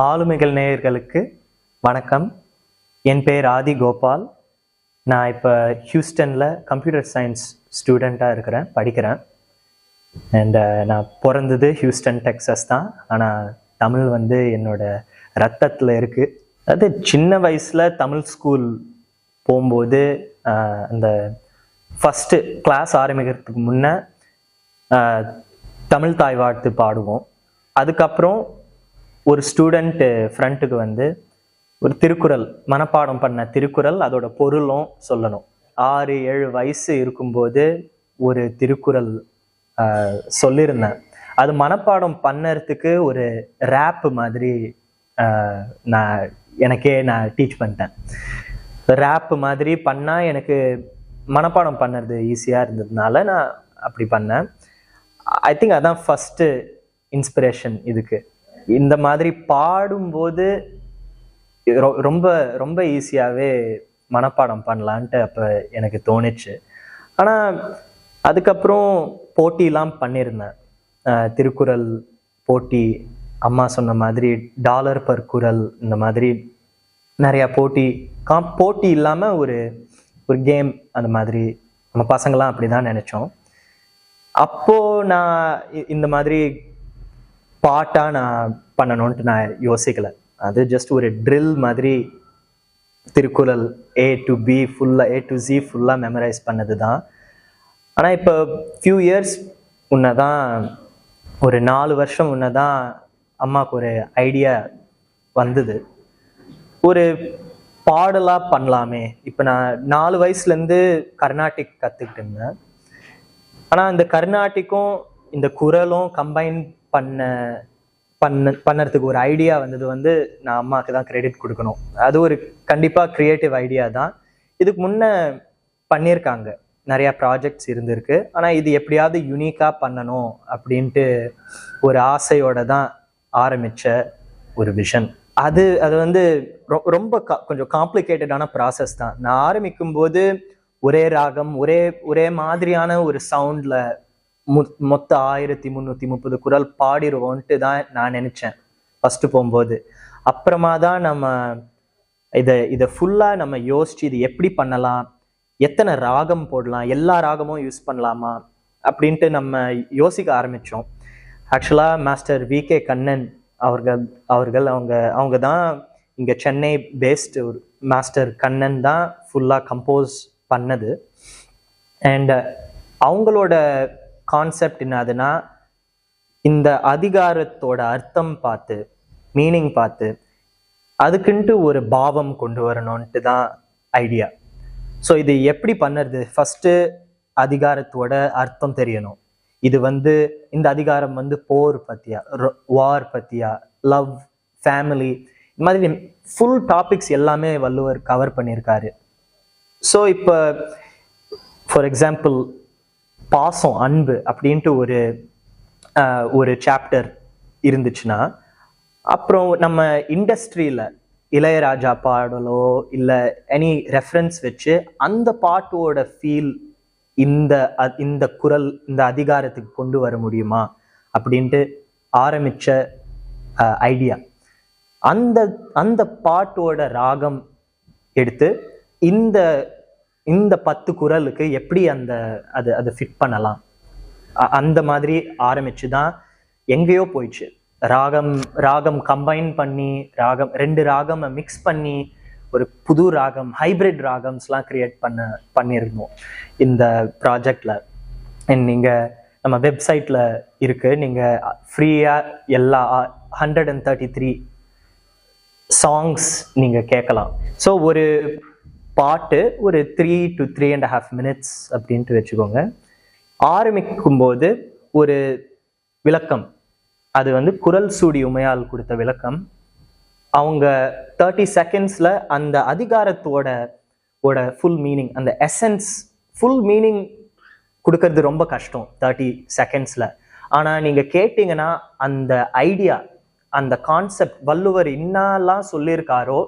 ஆளுமைகள் நேயர்களுக்கு வணக்கம். என் பேர் ஆதி கோபால். நான் இப்போ ஹியூஸ்டனில் கம்ப்யூட்டர் சயின்ஸ் ஸ்டூடெண்ட்டாக இருக்கிறேன் படிக்கிறேன். அண்ட் நான் பிறந்தது ஹியூஸ்டன் டெக்ஸஸ் தான். ஆனால் தமிழ் வந்து என்னோட ரத்தத்தில் இருக்குது அது சின்ன வயசில் தமிழ் ஸ்கூல் போகும்போது அந்த ஃபஸ்ட்டு கிளாஸ் ஆரம்பிக்கிறதுக்கு முன்னே தமிழ் தாய் வாழ்த்து பாடுவோம். அதுக்கப்புறம் ஒரு ஸ்டூடெண்ட்டு ஃப்ரண்ட்டுக்கு வந்து ஒரு திருக்குறள் மனப்பாடம் பண்ண திருக்குறள் அதோட பொருளும் சொல்லணும். ஆறு ஏழு வயசு இருக்கும்போது ஒரு திருக்குறள் சொல்லியிருந்தேன் அது மனப்பாடம் பண்ணறதுக்கு ஒரு ரேப்பு மாதிரி நான் எனக்கே நான் டீச் பண்ணிட்டேன். ரேப்பு மாதிரி பண்ணால் எனக்கு மனப்பாடம் பண்ணுறது ஈஸியாக இருந்ததுனால நான் அப்படி பண்ணேன். ஐ திங்க் அதான் ஃபஸ்ட்டு இன்ஸ்பிரேஷன் இதுக்கு. இந்த மாதிரி பாடும்போது ரொ- ரொம்ப ரொம்ப ஈஸியாகவே மனப்பாடம் பண்ணலான்ட்டு அப்போ எனக்கு தோணுச்சு. ஆனால் அதுக்கப்புறம் போட்டிலாம் பண்ணியிருந்தேன் திருக்குறள் போட்டி அம்மா சொன்ன மாதிரி டாலர் பர் குரல் இந்த மாதிரி நிறையா போட்டி காம் போட்டி இல்லாமல் ஒரு ஒரு கேம் அந்த மாதிரி நம்ம பசங்களாம் அப்படி தான் நினச்சோம். அப்போது நான் இ- இந்த மாதிரி பாட்டாக நான் பண்ணணும்ட்டு நான் யோசிக்கலை. அது ஜஸ்ட் ஒரு ட்ரில் மாதிரி திருக்குறள் ஏ டு பி ஃபுல்லாக ஏ டு ஜி ஃபுல்லாக மெமரைஸ் பண்ணது தான் ஆனால் இப்போ ஃபியூ இயர்ஸ் முன்ன தான் ஒரு நாலு வருஷம் முன்ன தான் அம்மாவுக்கு ஒரு ஐடியா வந்தது. ஒரு பாடலாக பண்ணலாமே. இப்போ நான் நாலு வயசுலேருந்து கர்நாட்டிக் கற்றுக்கிட்டு இருந்தேன். ஆனால் இந்த கர்நாட்டிக்கும் இந்த குரலும் கம்பைன் பண்ண பண்ண பண்ணுறதுக்கு ஒரு ஐடியா வந்தது வந்து நான் அம்மாவுக்கு தான் கிரெடிட் கொடுக்கணும். அது ஒரு கண்டிப்பாக க்ரியேட்டிவ் ஐடியா தான். இதுக்கு முன்ன பண்ணியிருக்காங்க. நிறையா ப்ராஜெக்ட்ஸ் இருந்திருக்கு. ஆனால் இது எப்படியாவது யுனிக்காக பண்ணணும் அப்படின்ட்டு ஒரு ஆசையோட தான் ஆரம்பித்த ஒரு விஷன் அது அது வந்து ரொ- ரொம்ப கா- கொஞ்சம் காம்ப்ளிகேட்டடான ப்ராசஸ் தான். நான் ஆரம்பிக்கும் போது ஒரே ராகம் ஒரே ஒரே மாதிரியான ஒரு சவுண்டில் மொத்த ஆயிரத்தி முந்நூற்றி முப்பது குரல் பாடிடுவோன்ட்டு தான் நான் நினச்சேன். ஃபஸ்ட்டு போகும்போது. அப்புறமா தான் நம்ம இதை இதை ஃபுல்லாக நம்ம யோசிச்சு இது எப்படி பண்ணலாம்? எத்தனை ராகம் போடலாம்? எல்லா ராகமும் யூஸ் பண்ணலாமா? அப்படின்ட்டு நம்ம யோசிக்க ஆரம்பித்தோம் ஆக்சுவலாக மாஸ்டர் வி கே கண்ணன் அவர்கள் அவர்கள் அவங்க அவங்க தான் இங்கே சென்னை பேஸ்டு ஒரு மாஸ்டர் கண்ணன் தான் ஃபுல்லாக கம்போஸ் பண்ணது. அண்ட் அவங்களோட கான்செப்ட் என்னதுன்னா இந்த அதிகாரத்தோட அர்த்தம் பார்த்து மீனிங் பார்த்து அதுக்குன்ட்டு ஒரு பாவம் கொண்டு வரணும்ன்ட்டு தான் ஐடியா ஸோ இது எப்படி பண்ணுறது? ஃபஸ்ட்டு அதிகாரத்தோட அர்த்தம் தெரியணும். இது வந்து இந்த அதிகாரம் வந்து போர் பற்றியா வார் பற்றியா லவ் ஃபேமிலி இந்த மாதிரி ஃபுல் டாபிக்ஸ் எல்லாமே வள்ளுவர் கவர் பண்ணியிருக்காரு. ஸோ இப்போ ஃபார் எக்ஸாம்பிள் பாசம் அன்பு அப்படின்ட்டு ஒரு ஒரு சாப்டர் இருந்துச்சுன்னா அப்புறம் நம்ம இண்டஸ்ட்ரியில் இளையராஜா பாடலோ இல்லை எனி ரெஃபரன்ஸ் வச்சு அந்த பாட்டோட ஃபீல் இந்த அ- இந்த குரல் இந்த அதிகாரத்துக்கு கொண்டு வர முடியுமா அப்படின்ட்டு ஆரம்பிச்ச ஐடியா அந்த அந்த பாட்டோட ராகம் எடுத்து இந்த இந்த பத்து குரலுக்கு எப்படி அந்த அது அதை ஃபிட் பண்ணலாம்? அ- அந்த மாதிரி ஆரம்பிச்சு தான் எங்கேயோ போயிடுச்சு. ராகம் ராகம் கம்பைன் பண்ணி ராகம் ரெண்டு ராகமை மிக்ஸ் பண்ணி ஒரு புது ராகம் ஹைபிரிட் ராகம்ஸ்லாம் கிரியேட் பண்ண பண்ணியிருந்தோம் இந்த ப்ராஜெக்டில் நீங்கள் நம்ம வெப்சைட்டில் இருக்குது நீங்கள் ஃப்ரீயாக எல்லா hundred and thirty three songs நீங்கள் கேட்கலாம். ஸோ ஒரு பாட்டு ஒரு three to three and half minutes அப்படின்ட்டு வச்சுக்கோங்க. ஆரம்பிக்கும்போது ஒரு விளக்கம். அது வந்து குரல் சூடி உமையால் கொடுத்த விளக்கம். அவங்க தேர்ட்டி செகண்ட்ஸில் அந்த அதிகாரத்தோட ஓட ஃபுல் மீனிங் அந்த எசன்ஸ் ஃபுல் மீனிங் கொடுக்கறது ரொம்ப கஷ்டம் தேர்ட்டி செகண்ட்ஸில் ஆனால் நீங்கள் கேட்டிங்கன்னா அந்த ஐடியா அந்த கான்செப்ட் வள்ளுவர் என்னெல்லாம் சொல்லியிருக்காரோ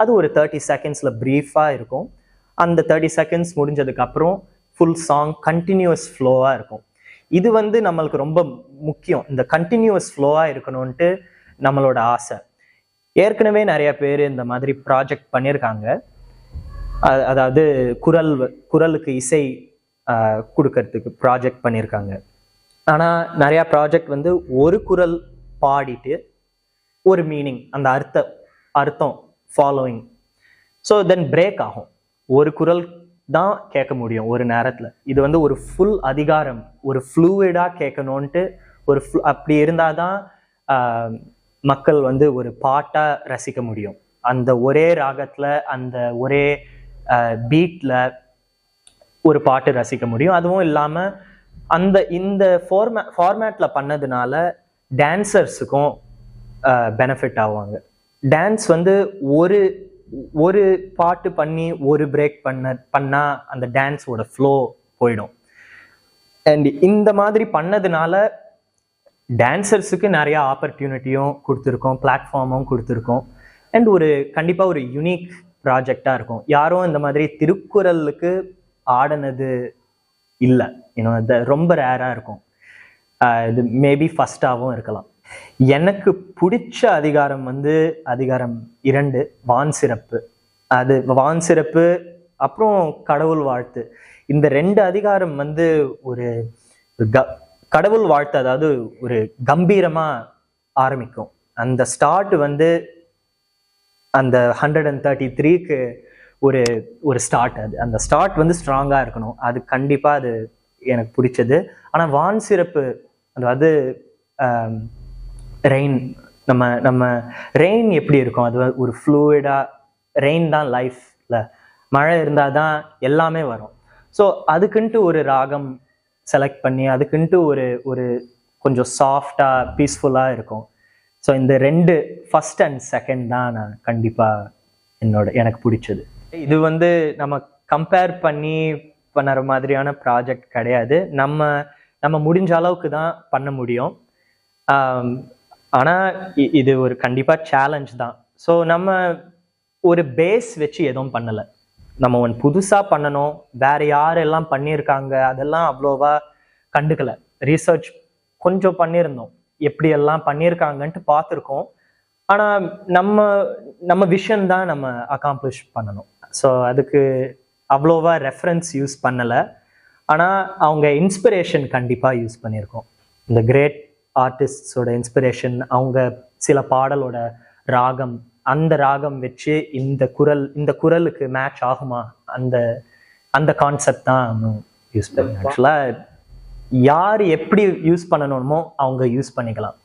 அது ஒரு தேர்ட்டி செகண்ட்ஸில் ப்ரீஃபாக இருக்கும். அந்த தேர்ட்டி செகண்ட்ஸ் முடிஞ்சதுக்கப்புறம் ஃபுல் சாங் கண்டினியூஸ் ஃப்ளோவாக இருக்கும். இது வந்து நம்மளுக்கு ரொம்ப முக்கியம். இந்த கண்டினியூஸ் ஃப்ளோவாக இருக்கணும்ன்ட்டு நம்மளோட ஆசை. ஏற்கனவே நிறைய பேர் இந்த மாதிரி ப்ராஜெக்ட் பண்ணியிருக்காங்க அதாவது குரல் குரலுக்கு இசை கொடுக்கறதுக்கு ப்ராஜெக்ட் பண்ணியிருக்காங்க ஆனால் நிறையா ப்ராஜெக்ட் வந்து ஒரு குரல் பாடிட்டு ஒரு மீனிங் அந்த அர்த்த அர்த்தம் ஃபாலோயிங் ஸோ தென் பிரேக் ஆகும். ஒரு குரல் தான் கேட்க முடியும் ஒரு நேரத்தில். இது வந்து ஒரு ஃபுல் அதிகாரம் ஒரு ஃப்ளூவிடாக கேட்கணுன்ட்டு ஒரு ஃப்ளூ அப்படி இருந்தால் தான் மக்கள் வந்து ஒரு பாட்டாக ரசிக்க முடியும். அந்த ஒரே ராகத்தில் அந்த ஒரே பீட்டில் ஒரு பாட்டு ரசிக்க முடியும். அதுவும் இல்லாமல் அந்த இந்த ஃபார்மே ஃபார்மேட்டில் பண்ணதுனால டான்சர்ஸுக்கும் பெனிஃபிட் ஆவாங்க. டான்ஸ் வந்து ஒரு ஒரு பாட்டு பண்ணி ஒரு பிரேக் பண்ண பண்ணா அந்த டான்ஸோட ஃப்ளோ போயிடும். அண்ட் இந்த மாதிரி பண்ணதுனால டான்சர்ஸுக்கு நிறைய ஆப்பர்ச்சுனிட்டியும் கொடுத்துருக்கோம் பிளாட்ஃபார்மும் கொடுத்துருக்கோம். அண்ட் ஒரு கண்டிப்பாக ஒரு யுனிக் ப்ராஜெக்டாக இருக்கும். யாரும் இந்த மாதிரி திருக்குறளுக்கு ஆடினது இல்லை. இன்னும் ரொம்ப ரேராக இருக்கும். இது மேபி ஃபஸ்ட்டாகவும் இருக்கலாம். எனக்கு பிடிச்ச அதிகாரம் வந்து அதிகாரம் இரண்டு வான் சிறப்பு. அது வான் சிறப்பு அப்புறம் கடவுள் வாழ்த்து. இந்த ரெண்டு அதிகாரம் வந்து ஒரு க கடவுள் வாழ்த்து அதாவது ஒரு கம்பீரமா ஆரம்பிக்கும். அந்த ஸ்டார்ட் வந்து அந்த ஹண்ட்ரட் அண்ட் தேர்ட்டி த்ரீக்கு ஒரு ஒரு ஸ்டார்ட் அது. அந்த ஸ்டார்ட் வந்து ஸ்ட்ராங்காக இருக்கணும். அது கண்டிப்பாக அது எனக்கு பிடிச்சது. ஆனால் வான் சிறப்பு அதாவது ரெயின் நம்ம நம்ம ரெயின் எப்படி இருக்கும்? அது ஒரு ஃப்ளூயிடாக ரெயின் தான் லைஃப்ல மழை இருந்தால் தான் எல்லாமே வரும். ஸோ அதுக்குன்ட்டு ஒரு ராகம் செலக்ட் பண்ணி அதுக்குன்ட்டு ஒரு ஒரு கொஞ்சம் சாஃப்டாக பீஸ்ஃபுல்லாக இருக்கும். ஸோ இந்த ரெண்டு ஃபஸ்ட் அண்ட் செகண்ட் தான் நான் கண்டிப்பாக என்னோட எனக்கு பிடிச்சது. இது வந்து நம்ம கம்பேர் பண்ணி பண்ணுற மாதிரியான ப்ராஜெக்ட் கிடையாது. நம்ம நம்ம முடிஞ்ச அளவுக்கு தான் பண்ண முடியும். ஆனால் ஆனா இ- இது ஒரு கண்டிப்பா சேலஞ்ச் தான். ஸோ நம்ம ஒரு பேஸ் வச்சு எதுவும் பண்ணல. நம்ம ஒன்று புதுசா பண்ணணும். வேற யாரெல்லாம் பண்ணியிருக்காங்க அதெல்லாம் அவ்வளோவா கண்டுக்கல. ரீசர்ச் கொஞ்சம் பண்ணியிருந்தோம். எப்படி எல்லாம் பண்ணியிருக்காங்கன்ட்டு பார்த்துருக்கோம். ஆனா நம்ம நம்ம விஷன் தான் நம்ம அக்காம்ப்ளிஷ் பண்ணணும். ஸோ அதுக்கு அவ்வளோவா ரெஃபரன்ஸ் யூஸ் பண்ணல. ஆனா அவங்க இன்ஸ்பிரேஷன் கண்டிப்பா யூஸ் பண்ணியிருக்கோம். இந்த கிரேட் ஆர்டிஸ்டோட இன்ஸ்பிரேஷன் அவங்க சில பாடலோட ராகம் அந்த ராகம் வச்சு இந்த குரல் இந்த குரலுக்கு மேட்ச் ஆகுமா? அந்த அந்த கான்செப்ட் தான் யூஸ் பண்ணி ஆக்சுவலாக யார் எப்படி யூஸ் பண்ணணுமோ அவங்க யூஸ் பண்ணிக்கலாம்.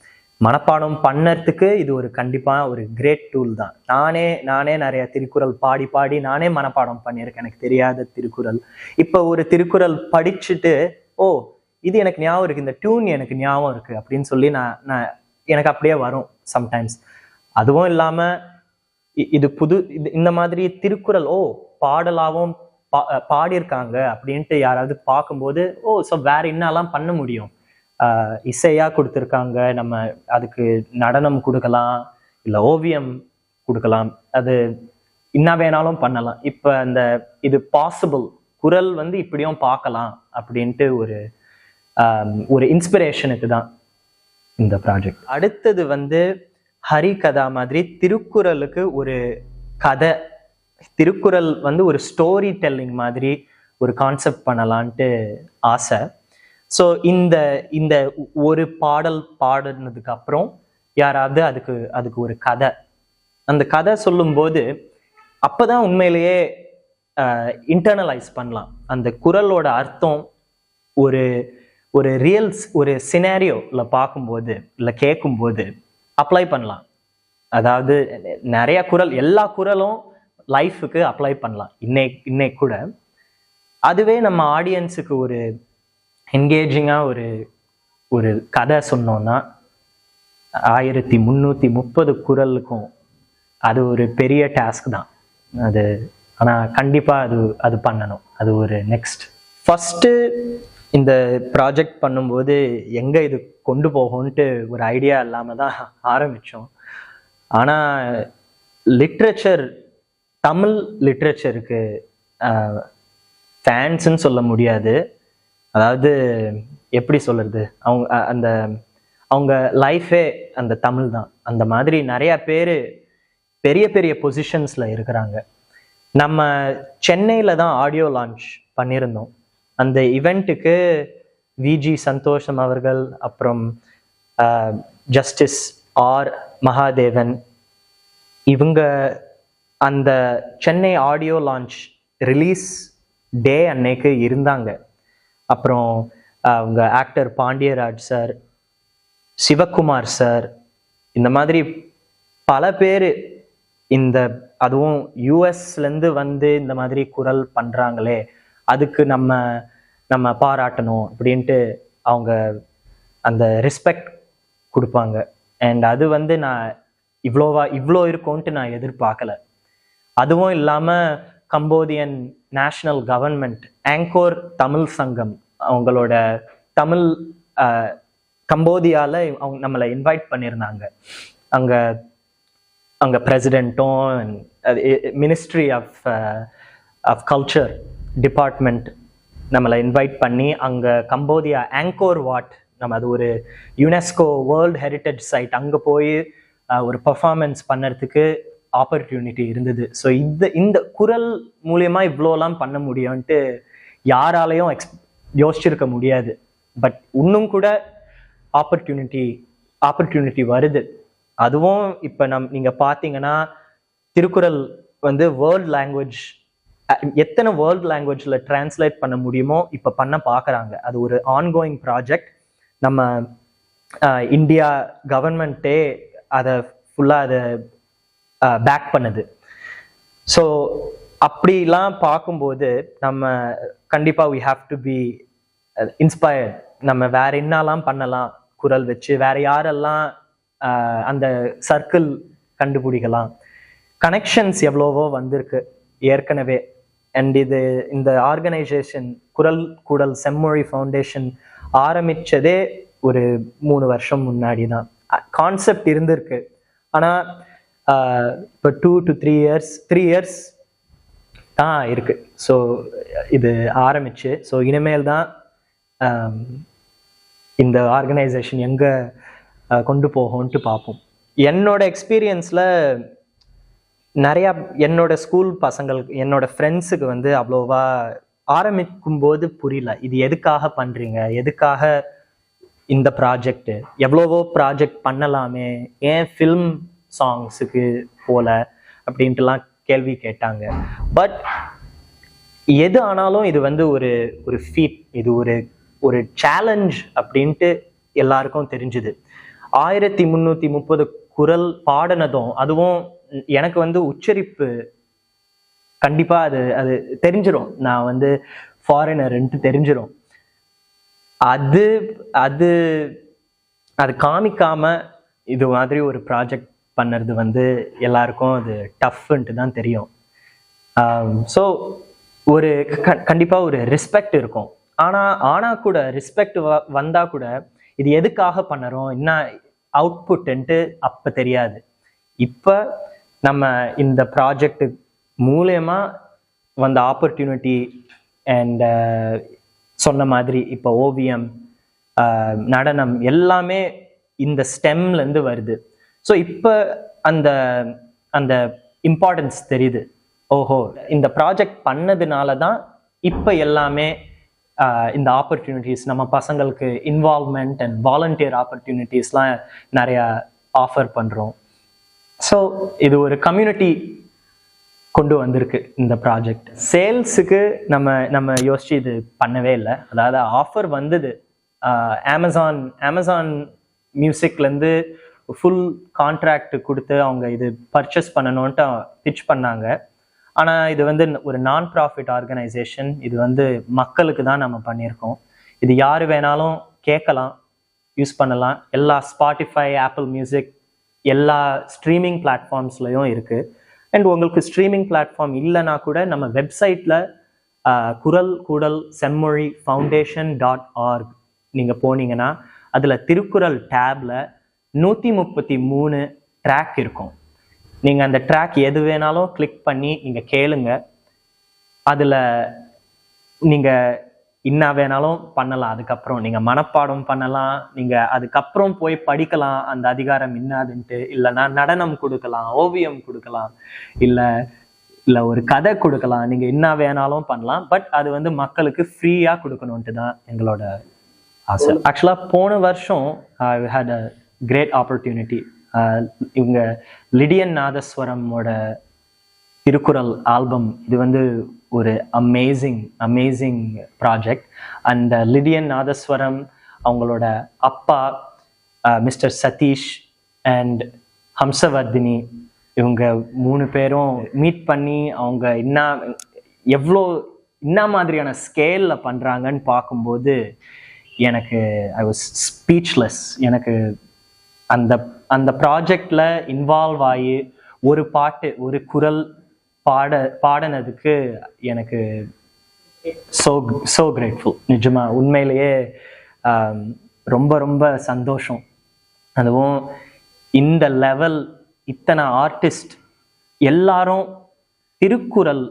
மனப்பாடம் பண்ணறதுக்கு இது ஒரு கண்டிப்பா ஒரு கிரேட் டூல் தான். நானே நானே நிறைய திருக்குறள் பாடி பாடி நானே மனப்பாடம் பண்ணியிருக்கேன். எனக்கு தெரியாத திருக்குறள். இப்போ ஒரு திருக்குறள் படிச்சுட்டு ஓ இது எனக்கு ஞாபகம் இருக்கு. இந்த டியூன் எனக்கு ஞாபகம் இருக்கு அப்படின்னு சொல்லி நான் நான் எனக்கு அப்படியே வரும் சம்டைம்ஸ் அதுவும் இல்லாம இது புது இது இந்த மாதிரி திருக்குறள் ஓ பாடலாகவும் பா- பாடியிருக்காங்க அப்படின்ட்டு யாராவது பார்க்கும்போது ஓ ஸோ வேற என்னெல்லாம் பண்ண முடியும்? இசையாக இசையா கொடுத்துருக்காங்க நம்ம அதுக்கு நடனம் கொடுக்கலாம் இல்லை ஓவியம் கொடுக்கலாம். அது என்ன வேணாலும் பண்ணலாம். இப்போ அந்த இது பாசிபிள் குரல் வந்து இப்படியும் பார்க்கலாம் அப்படின்ட்டு ஒரு ஒரு இன்ஸ்பிரேஷனுக்கு தான் இந்த ப்ராஜெக்ட் அடுத்தது வந்து ஹரி கதா மாதிரி திருக்குறளுக்கு ஒரு கதை திருக்குறள் வந்து ஒரு ஸ்டோரி டெல்லிங் மாதிரி ஒரு கான்செப்ட் பண்ணலான்ட்டு ஆசை. ஸோ இந்த இந்த ஒரு பாடல் பாடினதுக்கு அப்புறம் யாராவது அதுக்கு அதுக்கு ஒரு கதை. அந்த கதை சொல்லும்போது அப்போதான் உண்மையிலேயே இன்டர்னலைஸ் பண்ணலாம். அந்த குரலோட அர்த்தம் ஒரு ஒரு ரியல்ஸ் ஒரு சினாரியோவில் பார்க்கும்போது இல்லை கேட்கும்போது அப்ளை பண்ணலாம். அதாவது நிறைய குரல் எல்லா குரலும் லைஃபுக்கு அப்ளை பண்ணலாம். இன்னைக்கு இன்னைக்கு கூட. அதுவே நம்ம ஆடியன்ஸுக்கு ஒரு என்கேஜிங்காக ஒரு ஒரு கதை சொன்னோம்னா ஆயிரத்தி முந்நூற்றி முப்பது குரலுக்கும் அது ஒரு பெரிய டாஸ்க் தான். அது ஆனால் கண்டிப்பாக அது அது பண்ணணும். அது ஒரு நெக்ஸ்ட் ஃபஸ்ட்டு இந்த ப்ராஜெக்ட் பண்ணும்போது எங்கே இது கொண்டு போகும்ன்ட்டு ஒரு ஐடியா இல்லாமல் தான் ஆரம்பித்தோம் ஆனால் லிட்ரேச்சர் தமிழ் லிட்ரேச்சருக்கு ஃபேன்ஸுன்னு சொல்ல முடியாது. அதாவது எப்படி சொல்கிறது அவங்க அந்த அவங்க லைஃபே அந்த தமிழ் தான். அந்த மாதிரி நிறைய பேர் பெரிய பெரிய பொசிஷன்ஸில் இருக்கிறாங்க. நம்ம சென்னையில் தான் ஆடியோ லான்ச் பண்ணியிருந்தோம். அந்த இவெண்ட்டுக்கு விஜி சந்தோஷம் அவர்கள் அப்புறம் ஜஸ்டிஸ் ஆர் மகாதேவன் இவங்க அந்த Chennai audio launch release day அன்னைக்கு இருந்தாங்க. அப்புறம் அவங்க actor Pandiyaraj sir Sivakumar sir இந்த மாதிரி பல பேர் இந்த அதுவும் யூஎஸ்லேருந்து வந்து இந்த மாதிரி குரல் பண்ணுறாங்களே அதுக்கு நம்ம நம்ம பாராட்டணும் அப்படின்ட்டு அவங்க அந்த ரெஸ்பெக்ட் கொடுப்பாங்க. அண்ட் அது வந்து நான் இவ்வளோவா இவ்வளோ இருக்கும்ன்ட்டு நான் எதிர்பார்க்கல. அதுவும் இல்லாமல் Cambodian national government Angkor Tamil Sangam அவங்களோட தமிழ் கம்போதியால அவங்க நம்மளை இன்வைட் பண்ணியிருந்தாங்க. அங்கே அங்கே பிரசிடெண்ட்டும் ministry of of culture department நம்மளை இன்வைட் பண்ணி அங்கே கம்போதியா ஆங்கோர் வாட் நம்ம அது ஒரு யுனெஸ்கோ வேர்ல்ட் ஹெரிட்டேஜ் சைட் அங்கே போய் ஒரு பர்ஃபார்மன்ஸ் பண்ணுறதுக்கு ஆப்பர்ச்சுனிட்டி இருந்தது. ஸோ இந்த இந்த குரல் மூலயமா இவ்வளோலாம் பண்ண முடியும்ன்ட்டு யாராலையும் எக்ஸ் யோசிச்சிருக்க முடியாது. பட் இன்னும் கூட ஆப்பர்ச்சுனிட்டி ஆப்பர்ச்சுனிட்டி வருது. அதுவும் இப்போ நம் நீங்கள் பார்த்தீங்கன்னா திருக்குறள் வந்து வேர்ல்ட் லாங்குவேஜ் எத்தனை வேர்ல்ட் லாங்குவேஜில் டிரான்ஸ்லேட் பண்ண முடியுமோ இப்போ பண்ண பார்க்குறாங்க அது ஒரு ஆன்கோயிங் ப்ராஜெக்ட் நம்ம இந்தியா கவர்மெண்ட்டே அதை ஃபுல்லாக அதை பேக் பண்ணுது. ஸோ அப்படிலாம் பார்க்கும்போது நம்ம கண்டிப்பாக we have to be inspired நம்ம வேற என்னலாம் பண்ணலாம்? குரல் வச்சு வேற யாரெல்லாம் அந்த சர்க்கிள் கண்டுபிடிக்கலாம்? கனெக்ஷன்ஸ் எவ்வளவோ வந்திருக்கு. ஏற்கனவே அண்ட் இது இந்த ஆர்கனைசேஷன் குரல் கூடல் செம்மொழி ஃபவுண்டேஷன் ஆரம்பிச்சதே ஒரு மூணு வருஷம் முன்னாடி தான் கான்செப்ட் இருந்திருக்கு ஆனால் இப்போ two to three years three years தான் இருக்கு. ஸோ இது ஆரம்பிச்சு. ஸோ இனிமேல் தான் இந்த ஆர்கனைசேஷன் எங்கே கொண்டு போகும்ன்ட்டு பார்ப்போம். என்னோட எக்ஸ்பீரியன்ஸில் நிறையா என்னோட ஸ்கூல் பசங்களுக்கு என்னோட ஃப்ரெண்ட்ஸுக்கு வந்து அவ்வளோவா ஆரம்பிக்கும் போது புரியல. இது எதுக்காக பண்ணுறீங்க எதுக்காக இந்த ப்ராஜெக்ட்டு எவ்வளவோ ப்ராஜெக்ட் பண்ணலாமே. ஏன் ஃபில்ம் சாங்ஸுக்கு போல? அப்படின்ட்டுலாம் கேள்வி கேட்டாங்க. பட் எது ஆனாலும் இது வந்து ஒரு ஒரு ஃபீட் இது ஒரு ஒரு சேலஞ்ச் அப்படின்ட்டு எல்லாருக்கும் தெரிஞ்சுது. ஆயிரத்தி முந்நூற்றி முப்பது குரல் பாடினதும் அதுவும் எனக்கு வந்து உச்சரிப்பு கண்டிப்பாக அது அது தெரிஞ்சிடும் நான் வந்து ஃபாரினர்ன்ட்டு தெரிஞ்சிடும் அது அது அது காமிக்காம இது மாதிரி ஒரு ப்ராஜெக்ட் பண்ணுறது வந்து எல்லாருக்கும் அது டஃப்ன்ட்டு தான் தெரியும். ஸோ ஒரு க- ஒரு ரெஸ்பெக்ட் இருக்கும். ஆனால் ஆனால் கூட ரெஸ்பெக்ட் வ வந்தால் கூட இது எதுக்காக பண்ணுறோம்? என்ன அவுட்புட்டுன்ட்டு அப்போ தெரியாது. இப்போ நம்ம இந்த ப்ராஜெக்ட் மூலயமா வந்த ஆப்பர்ச்சுனிட்டி அண்ட் uh, சொன்ன மாதிரி இப்போ ஓவியம் uh, நடனம் எல்லாமே இந்த ஸ்டெம்லேருந்து வருது. ஸோ இப்போ அந்த அந்த இம்பார்ட்டன்ஸ் தெரியுது. ஓஹோ இந்த ப்ராஜெக்ட் பண்ணதுனால தான் இப்போ எல்லாமே uh, இந்த ஆப்பர்ச்சுனிட்டிஸ் நம்ம பசங்களுக்கு இன்வால்மெண்ட் அண்ட் வாலண்டியர் ஆப்பர்ச்சுனிட்டிஸ்லாம் நிறையா ஆஃபர் பண்ணுறோம் ஸோ இது ஒரு கம்யூனிட்டி கொண்டு வந்திருக்கு இந்த ப்ராஜெக்ட் சேல்ஸுக்கு நம்ம நம்ம யோசிச்சு இது பண்ணவே இல்லை. அதாவது ஆஃபர் வந்தது. அமேசான் அமேசான் மியூசிக்லேருந்து ஃபுல் கான்ட்ராக்ட் கொடுத்து அவங்க இது பர்ச்சேஸ் பண்ணணுன்ட்டு பிச் பண்ணாங்க. ஆனால் இது வந்து ஒரு நான் ப்ராஃபிட் ஆர்கனைசேஷன் இது வந்து மக்களுக்கு தான் நம்ம பண்ணியிருக்கோம். இது யார் வேணாலும் கேட்கலாம் யூஸ் பண்ணலாம். எல்லா ஸ்பாட்டிஃபை ஆப்பிள் மியூசிக் எல்லா ஸ்ட்ரீமிங் பிளாட்ஃபார்ம்ஸ்லையும் இருக்குது அண்ட் உங்களுக்கு ஸ்ட்ரீமிங் பிளாட்ஃபார்ம் இல்லைனா கூட நம்ம வெப்சைட்டில் குரல் கூடல் செம்மொழி ஃபவுண்டேஷன் டாட் ஆர்க் நீங்கள் போனீங்கன்னா அதில் திருக்குறள் டேப்பில் நூற்றி முப்பத்தி மூணு ட்ராக் இருக்கும். நீங்கள் அந்த ட்ராக் எது வேணாலும் கிளிக் பண்ணி நீங்கள் கேளுங்க. அதில் நீங்கள் இன்னா வேணாலும் பண்ணலாம். அதுக்கப்புறம் நீங்க மனப்பாடம் பண்ணலாம். நீங்க அதுக்கப்புறம் போய் படிக்கலாம். அந்த அதிகாரம் இன்னாதுன்ட்டு. இல்லைன்னா நடனம் கொடுக்கலாம் ஓவியம் கொடுக்கலாம் இல்ல இல்ல ஒரு கதை கொடுக்கலாம். நீங்க என்ன வேணாலும் பண்ணலாம். பட் அது வந்து மக்களுக்கு ஃப்ரீயா கொடுக்கணும்ட்டு தான் எங்களோட ஆசை. ஆக்சுவலா போன வருஷம் I had a great opportunity இவங்க லிடியன் நாதஸ்வரமோட திருக்குறள் ஆல்பம் இது வந்து ஒரு அமேசிங் அமேசிங் ப்ராஜெக்ட் அந்த லிடியன் நாதஸ்வரம் அவங்களோட அப்பா மிஸ்டர் சதீஷ் அண்ட் ஹம்சவர்தினி இவங்க மூணு பேரும் மீட் பண்ணி அவங்க என்ன எவ்வளோ என்ன மாதிரியான ஸ்கேலில் பண்ணுறாங்கன்னு பார்க்கும்போது எனக்கு ஐ வாஸ் ஸ்பீச்லெஸ் எனக்கு அந்த அந்த ப்ராஜெக்டில் இன்வால்வ் ஆகி ஒரு பாட்டு ஒரு குரல் பாட பாடினதுக்கு எனக்கு ஸோ ஸோ கிரேட்ஃபுல் நிஜமா உண்மையிலேயே ரொம்ப ரொம்ப சந்தோஷம். அதுவும் இந்த லெவல் இத்தனை ஆர்டிஸ்ட் எல்லாரும் திருக்குறள்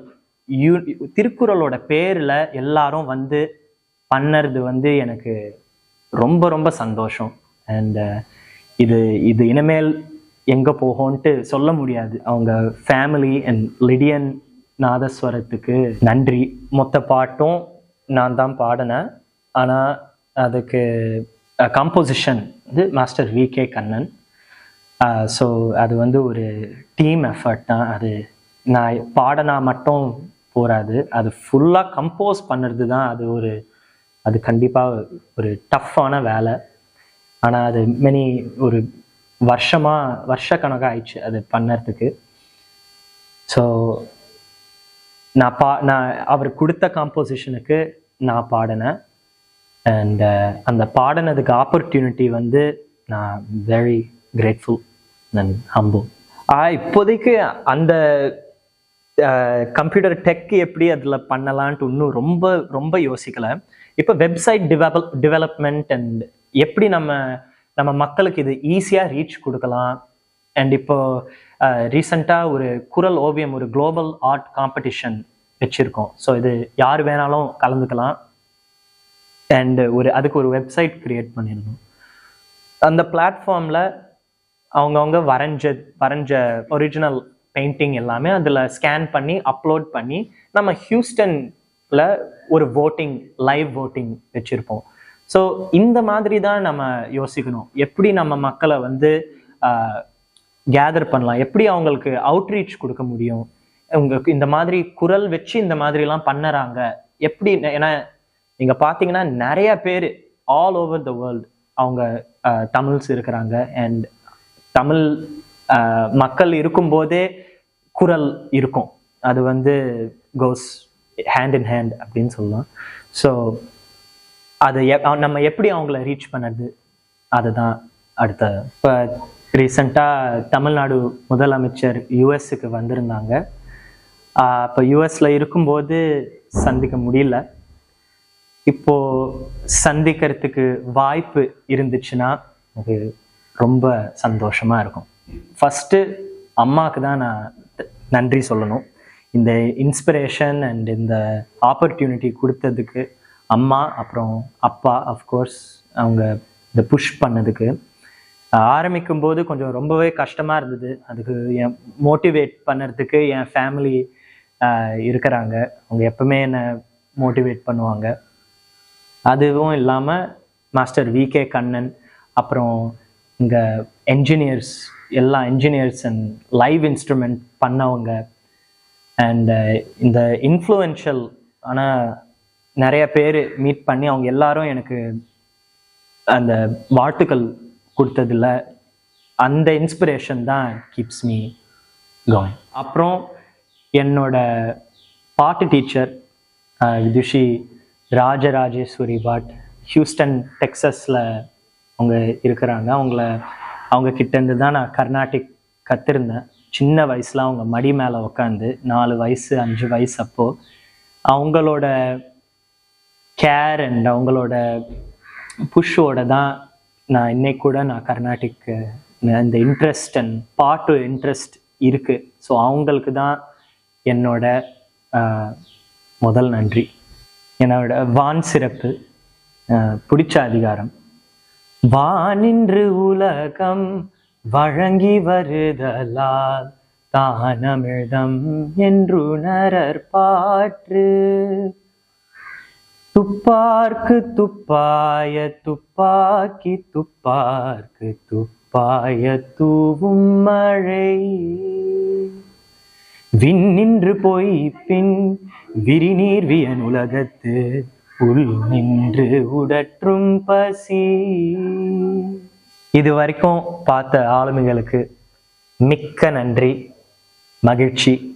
யூ திருக்குறளோட பேரில் எல்லாரும் வந்து பண்ணுறது வந்து எனக்கு ரொம்ப ரொம்ப சந்தோஷம். அண்ட் இது இது இனிமேல் எங்கே போகும்ன்ட்டு சொல்ல முடியாது. அவங்க ஃபேமிலி அண்ட் லிடியன் நாதஸ்வரத்துக்கு நன்றி. மொத்த பாட்டும் நான் தான் பாடினேன். ஆனால் அதுக்கு கம்போசிஷன் வந்து master V K Kannan. So அது வந்து ஒரு டீம் எஃபர்ட் தான். அது நான் பாடினா மட்டும் போகாது அது ஃபுல்லாக கம்போஸ் பண்ணுறது தான் அது ஒரு அது கண்டிப்பாக ஒரு டஃப்பான வேலை. ஆனால் அது மெனி ஒரு வருஷமாக வருஷக்கணக்காக ஆயிடுச்சு அது பண்ணுறதுக்கு. ஸோ நான் பா நான் அவர் கொடுத்த காம்போசிஷனுக்கு நான் பாடினேன். அண்ட் uh, அந்த பாடினதுக்கு ஆப்பர்ச்சுனிட்டி வந்து நான் வெரி கிரேட்ஃபுல் அண்ட் ஹம்பிள் இப்போதைக்கு அந்த கம்ப்யூட்டர் டெக் எப்படி அதில் பண்ணலான்ட்டு இன்னும் ரொம்ப ரொம்ப யோசிக்கலை. இப்போ வெப்சைட் டிவெலப் டெவலப்மெண்ட் அண்ட் எப்படி நம்ம நம்ம மக்களுக்கு இது ஈஸியாக ரீச் கொடுக்கலாம். அண்ட் இப்போ ரீசண்டாக ஒரு குரல் ஓவியம் ஒரு குளோபல் ஆர்ட் காம்படிஷன் வச்சுருக்கோம். ஸோ இது யார் வேணாலும் கலந்துக்கலாம். அண்ட் ஒரு அதுக்கு ஒரு வெப்சைட் க்ரியேட் பண்ணிடணும் அந்த பிளாட்ஃபார்மில் அவங்கவுங்க வரைஞ்ச வரைஞ்ச ஒரிஜினல் பெயிண்டிங் எல்லாமே அதில் ஸ்கேன் பண்ணி அப்லோட் பண்ணி நம்ம ஹியூஸ்டனில் ஒரு ஓட்டிங் லைவ் ஓட்டிங் வச்சுருப்போம். ஸோ இந்த மாதிரி தான் நம்ம யோசிக்கணும். எப்படி நம்ம மக்களை வந்து கேதர் பண்ணலாம்? எப்படி அவங்களுக்கு அவுட்ரீச் கொடுக்க முடியும்? உங்களுக்கு இந்த மாதிரி குரல் வச்சு இந்த மாதிரிலாம் பண்ணுறாங்க. எப்படி ஏன்னா நீங்கள் பார்த்தீங்கன்னா நிறைய பேர் ஆல் ஓவர் த வேர்ல்டு அவங்க தமிழ்ஸ் இருக்கிறாங்க. அண்ட் தமிழ் மக்கள் இருக்கும்போதே குரல் இருக்கும். அது வந்து கோஸ் ஹேண்ட் இன் ஹேண்ட் அப்படின்னு சொல்லலாம். ஸோ அதை எப்- நம்ம எப்படி அவங்கள ரீச் பண்ணது? அதுதான் அடுத்த. இப்போ ரீசண்டாக தமிழ்நாடு முதலமைச்சர் யூஎஸ்க்கு வந்திருந்தாங்க. அப்போ யூஎஸ்ல இருக்கும்போது சந்திக்க முடியல. இப்போ சந்திக்கிறதுக்கு வாய்ப்பு இருந்துச்சுன்னா எனக்கு ரொம்ப சந்தோஷமாக இருக்கும். ஃபஸ்ட்டு அம்மாவுக்கு தான் நான் நன்றி சொல்லணும். இந்த இன்ஸ்பிரேஷன் அண்ட் இந்த ஆப்பர்ச்சுனிட்டி கொடுத்ததுக்கு அம்மா அப்புறம் அப்பா அஃப்கோர்ஸ் அவங்க இந்த புஷ் பண்ணதுக்கு. ஆரம்பிக்கும் போது கொஞ்சம் ரொம்பவே கஷ்டமாக இருந்தது. அதுக்கு என் மோட்டிவேட் பண்ணுறதுக்கு என் ஃபேமிலி இருக்கிறாங்க. அவங்க எப்பவுமே என்னை மோட்டிவேட் பண்ணுவாங்க. அதுவும் இல்லாமல் மாஸ்டர் வி கே கண்ணன் அப்புறம் இங்கே என்ஜினியர்ஸ் எல்லா என்ஜினியர்ஸ் அண்ட் லைவ் இன்ஸ்ட்ருமெண்ட் பண்ணவங்க. அண்ட் இந்த இன்ஃப்ளூயன்ஷியல் ஆனால் நிறைய பேர் மீட் பண்ணி அவங்க எல்லாரும் எனக்கு அந்த வாழ்த்துக்கள் கொடுத்ததுல அந்த இன்ஸ்பிரேஷன் தான் கீப்ஸ் மீ கோயிங் அப்புறம் என்னோட பாட்டு டீச்சர் விதுஷி ராஜராஜேஸ்வரி பாட் ஹியூஸ்டன் டெக்ஸஸில் அவங்க இருக்கிறாங்க. அவங்கள அவங்க கிட்டேருந்து தான் நான் கர்நாடிக் கற்றுருந்தேன் சின்ன வயசில் அவங்க மடி மேலே உட்காந்து நாலு வயசு அஞ்சு வயசு அப்போது அவங்களோட கேர் அண்ட் அவங்களோட புஷ்ஷோட தான் நான் இன்னைக்கு கூட நான் கர்நாடிக் இந்த இன்ட்ரெஸ்ட் அண்ட் பாட்டு இன்ட்ரெஸ்ட் இருக்குது ஸோ அவங்களுக்கு தான் என்னோட முதல் நன்றி. என்னோட வான் சிறப்பு பிடிச்ச அதிகாரம். வானின்று உலகம் வழங்கி வருதலால் தானமிழ்தம் என்று பாற்று துப்பார்க்கு துப்பாய துப்பாக்கி துப்பார்க்கு துப்பாய தூவும் மழை. விண்ணின்று போய் பின் விரிநீர் வியன் உலகத்து உள் நின்று உடற்றும் பசி. இது வரைக்கும் பார்த்த ஆளுமைகளுக்கு மிக்க நன்றி மகிழ்ச்சி.